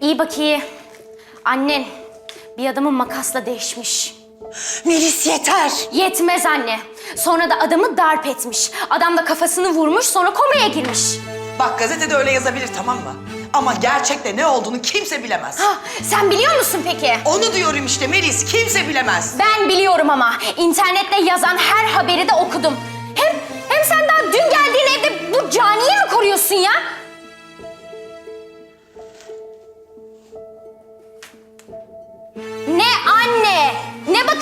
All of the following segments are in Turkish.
İyi bak iyi. Annen bir adamı makasla değişmiş. Melis yeter. Yetmez anne. Sonra da adamı darp etmiş. Adam da kafasını vurmuş sonra komaya girmiş. Bak gazetede öyle yazabilir tamam mı? Ama gerçekte ne olduğunu kimse bilemez. Ha, sen biliyor musun peki? Onu diyorum işte Melis kimse bilemez. Ben biliyorum ama internette yazan her haberi de okudum. Hem hem sen daha dün geldiğin evde bu caniyi mi koruyorsun ya?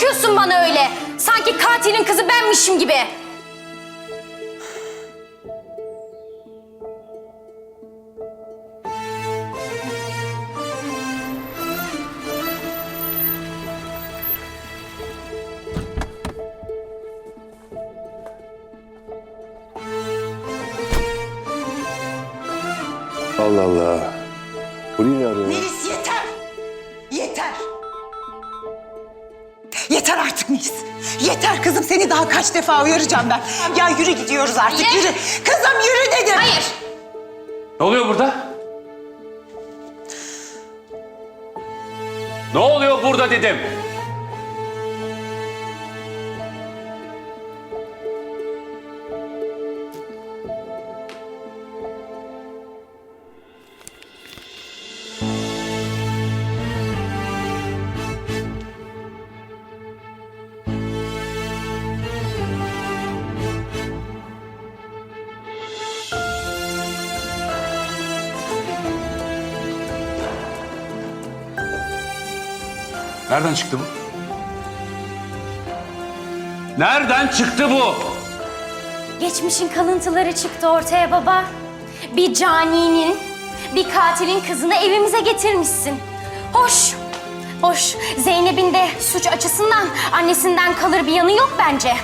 Bakıyorsun bana öyle? Sanki katilin kızı benmişim gibi. Allah Allah. Seni daha kaç defa uyaracağım ben. Ya yürü gidiyoruz artık yürü. Kızım yürü dedim. Hayır. Ne oluyor burada? Ne oluyor burada dedim. Nereden çıktı bu? Nereden çıktı bu? Geçmişin kalıntıları çıktı ortaya baba. Bir caninin, bir katilin kızını evimize getirmişsin. Hoş, hoş. Zeynep'in de suç açısından annesinden kalır bir yanı yok bence.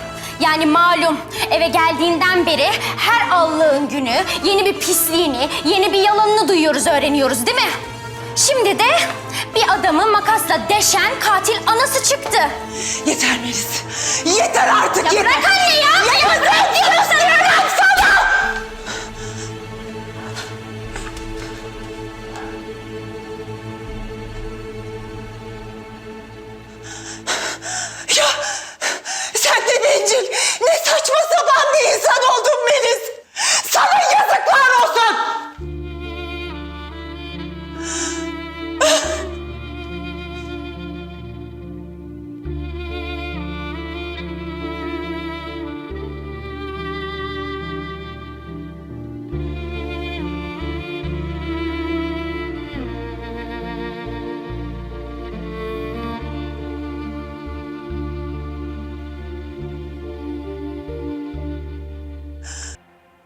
Yani malum eve geldiğinden beri her Allah'ın günü yeni bir pisliğini, yeni bir yalanını duyuyoruz, öğreniyoruz değil mi? Şimdi de bir adamı makasla deşen katil anası çıktı. Yeter Melis. Yeter artık Ya yeter. bırak anne ya! Ya bırak diyorum sana!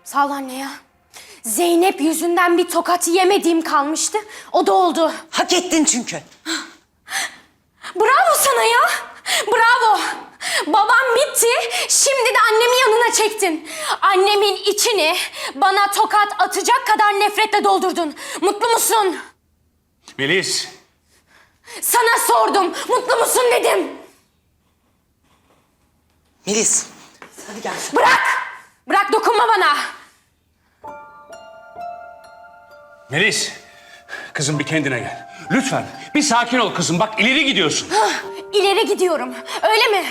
Sağ ol anne ya. Zeynep yüzünden bir tokat yemediğim kalmıştı. O da oldu. Hak ettin çünkü. Bravo sana ya. Bravo. Babam bitti. Şimdi de annemi yanına çektin. Annemin içini bana tokat atacak kadar nefretle doldurdun. Mutlu musun? Melis, Sana sordum. Mutlu musun dedim. Melis, hadi gel. Bırak. Bırak dokunma bana. Melis. Kızım bir kendine gel. Lütfen bir sakin ol kızım. Bak ileri gidiyorsun. İleri gidiyorum. Öyle mi?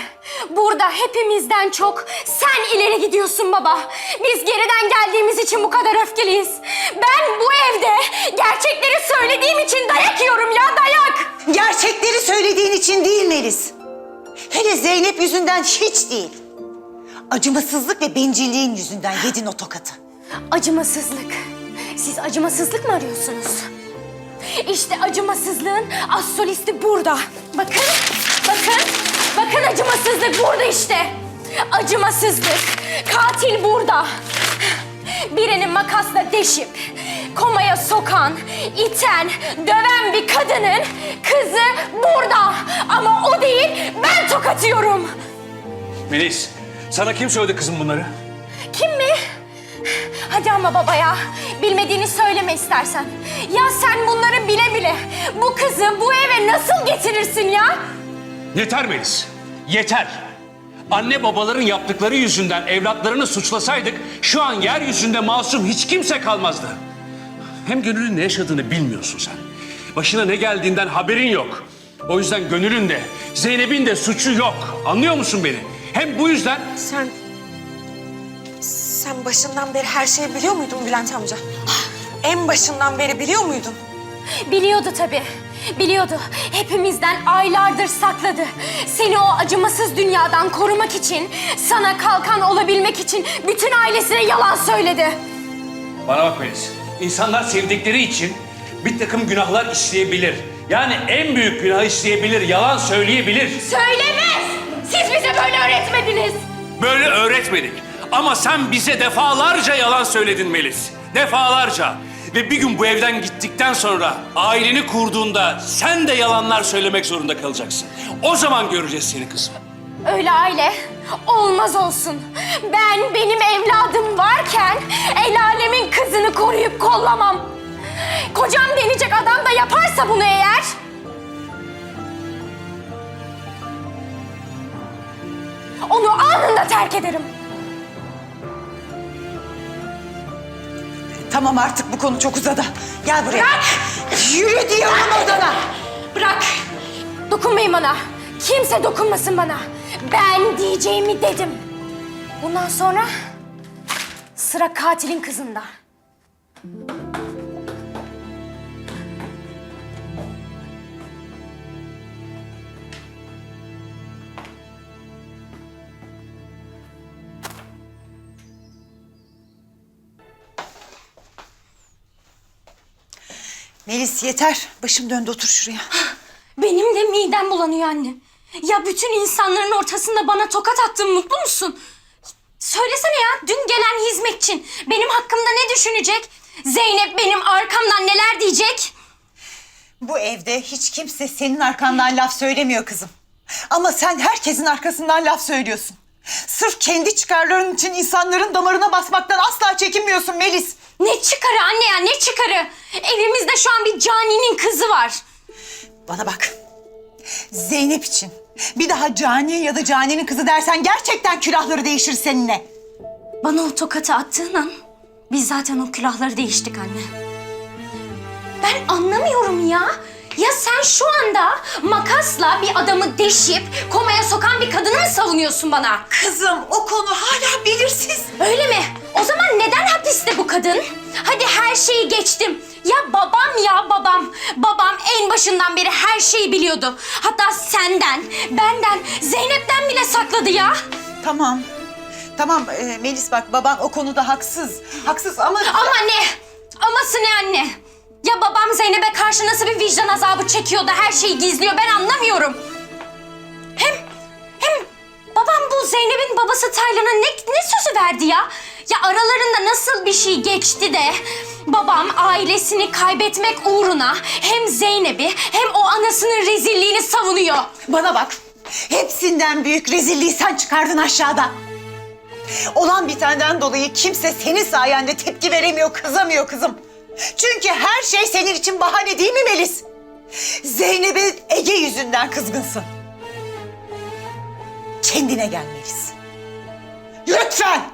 Burada hepimizden çok sen ileri gidiyorsun baba. Biz geriden geldiğimiz için bu kadar öfkeliyiz. Ben bu evde gerçekleri söylediğim için dayak yiyorum ya dayak. Gerçekleri söylediğin için değil Melis. Hele Zeynep yüzünden hiç değil. Acımasızlık ve bencilliğin yüzünden yedin o tokatı. Acımasızlık. Siz acımasızlık mı arıyorsunuz? İşte acımasızlığın az solisti burada. Bakın, bakın, bakın acımasızlık burada işte. Acımasızlık. Katil burada. Birini makasla deşip komaya sokan, iten, döven bir kadının kızı burada. Ama o değil, ben tokatıyorum. Melis, sana kim söyledi kızım bunları? Kim mi? Hadi ama baba ya. Bilmediğini söyleme istersen. Ya sen bunları bile bile bu kızı bu eve nasıl getirirsin ya? Yeter Melis, yeter. Anne babaların yaptıkları yüzünden evlatlarını suçlasaydık şu an yeryüzünde masum hiç kimse kalmazdı. Hem Gönül'ün ne yaşadığını bilmiyorsun sen. Başına ne geldiğinden haberin yok. O yüzden Gönül'ün de Zeynep'in de suçu yok. Anlıyor musun beni? Hem bu yüzden Sen... Sen başından beri her şeyi biliyor muydun Bülent amca? En başından beri biliyor muydun? Biliyordu tabii. Biliyordu. Hepimizden aylardır sakladı. Seni o acımasız dünyadan korumak için, sana kalkan olabilmek için bütün ailesine yalan söyledi. Bana bak Melis. İnsanlar sevdikleri için bir takım günahlar işleyebilir. Yani en büyük günah işleyebilir, yalan söyleyebilir. Söylemez! Siz bize böyle öğretmediniz. Böyle öğretmedik. Ama sen bize defalarca yalan söyledin Melis. Defalarca. Ve bir gün bu evden gittikten sonra aileni kurduğunda sen de yalanlar söylemek zorunda kalacaksın. O zaman göreceğiz seni kızım. Öyle aile olmaz olsun. Ben benim evladım varken el alemin kızını koruyup kollamam. Kocam deneyecek adam da yaparsa bunu eğer... Onu anında terk ederim. Tamam artık bu konu çok uzadı. Gel buraya. Yürü diyorum odana. Bırak. Dokunmayın bana. Kimse dokunmasın bana. Ben diyeceğimi dedim. Bundan sonra sıra katilin kızında. Melis yeter. Başım döndü otur şuraya. Benim de midem bulanıyor anne. Ya bütün insanların ortasında bana tokat attın mutlu musun? Söylesene ya dün gelen hizmetçin benim hakkımda ne düşünecek? Zeynep benim arkamdan neler diyecek? Bu evde hiç kimse senin arkandan laf söylemiyor kızım. Ama sen herkesin arkasından laf söylüyorsun. Sırf kendi çıkarların için insanların damarına basmaktan asla çekinmiyorsun Melis. Ne çıkarı anne ya ne çıkarı? Evimizde şu an bir caninin kızı var. Bana bak. Zeynep için bir daha Cani ya da Cani'nin kızı dersen gerçekten külahları değişir seninle. Bana o tokatı attığın an biz zaten o külahları değiştik anne. Ben anlamıyorum ya. Ya sen şu anda makasla bir adamı deşip komaya sokan bir kadını mı savunuyorsun bana? Kızım o konu hala belirsiz. Öyle mi? O zaman neden hapiste bu kadın? Hadi her şeyi geçtim. Ya babam ya babam. Babam en başından beri her şeyi biliyordu. Hatta senden, benden, Zeynep'ten bile sakladı ya. Tamam. Tamam e, Melis bak baban o konuda haksız. Haksız ama... Ama ne? Aması karşı nasıl bir vicdan azabı çekiyor da her şeyi gizliyor ben anlamıyorum. Hem, hem babam bu Zeynep'in babası Taylan'a ne, ne sözü verdi ya? Ya aralarında nasıl bir şey geçti de babam ailesini kaybetmek uğruna hem Zeynep'i hem o anasının rezilliğini savunuyor. Bana bak. Hepsinden büyük rezilliği sen çıkardın aşağıda. Olan bitenden dolayı kimse senin sayende tepki veremiyor, kızamıyor kızım. Çünkü her şey senin için bahane değil mi Melis? Zeynep'e Ege yüzünden kızgınsın. Kendine gel Melis. Lütfen.